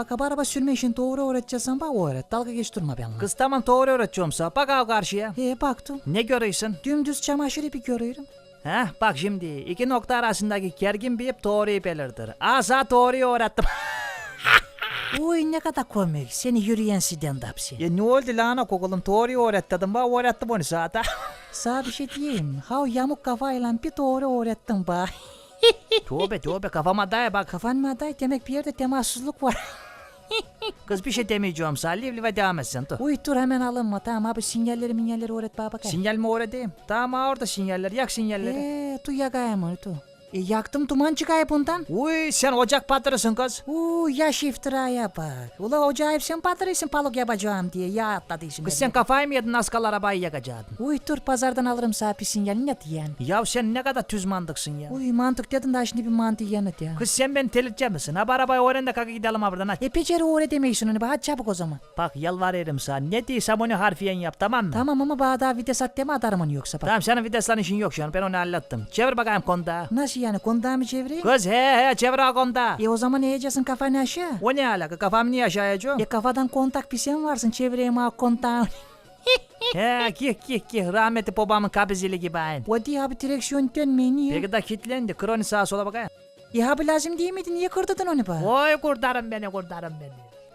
Bak abi araba sürme işini doğru öğreteceksen bak öğret. Dalga geç durma benimle. Kız tamam doğru öğreteceğim sana. Bak abi karşıya. He baktım. Ne görüyorsun? Dümdüz çamaşır ipi görüyorum. Heh bak şimdi iki nokta arasındaki gergin bir ip doğruyu belirtir. Asa doğruyu öğrettim. Uy ne kadar komik. Seni yürüyen stand-upçı. ya ne oldu lan o oğlum doğruyu öğret dedim. Bak öğrettim onu zaten. Sana bir şey diyeyim. Ha o yamuk kafayla bir doğru öğrettin bak. tövbe tövbe kafama daya bak. Kafan mı aday demek bir yerde temassızlık var. Kız bir şey demeyeceğim sana. Livli ve devam etsin. Dur. Uy dur hemen alınma tamam abi sinyalleri minyalleri öğret bana bakayım. Sinyal mi öğreteyim? Tamam ha orada sinyaller. Yak sinyalleri. Eee tu yakayım onu tu. E, yaktım duman çıkıyor bundan. Uy sen ocak patırısın kız. Uuu yaş iftiraya bak. Ula ocağı hep sen patırıysın balık yapacağım diye ya atladıysan. Kız sen kafayı mı yedin askal arabayı yakacaktın? Uy dur pazardan alırım bir sinyalini ne diyen. Ya sen ne kadar tüz mantıksın ya. Uy mantık dedin daha şimdi bir mantık yanıt ya. Kız sen beni telirtecek misin? Ha arabayı öğren de kalk gidelim ha buradan hadi. E beceri öyle demeyisin onu hadi çabuk o zaman. Bak yalvarırım sana. Ne diysem onu harfiyen yap tamam mı? Tamam ama bana daha vites at deme atarım onu yoksa bak. Tamam senin viteslan işin yok şu an ben onu hallettim. Çevir bakayım konda. Nasıl yani kondağı mı çevireyim? Kız he he çevir ha konda. E o zaman eğeceksin kafanı aşağı. O ne alaka kafam niye aşağıya E kafadan kontak bir sen varsın çevireyim ha kontağı. He ki ki ki rahmetli babamın kabizili gibi aynı. o diye abi direksiyon dönmeyi niye? Peki de kilitlendi. Kroni sağa sola bakayım. E abi lazım değil miydi niye kırdırdın onu bana? Oy kurtarın beni kurtarın beni.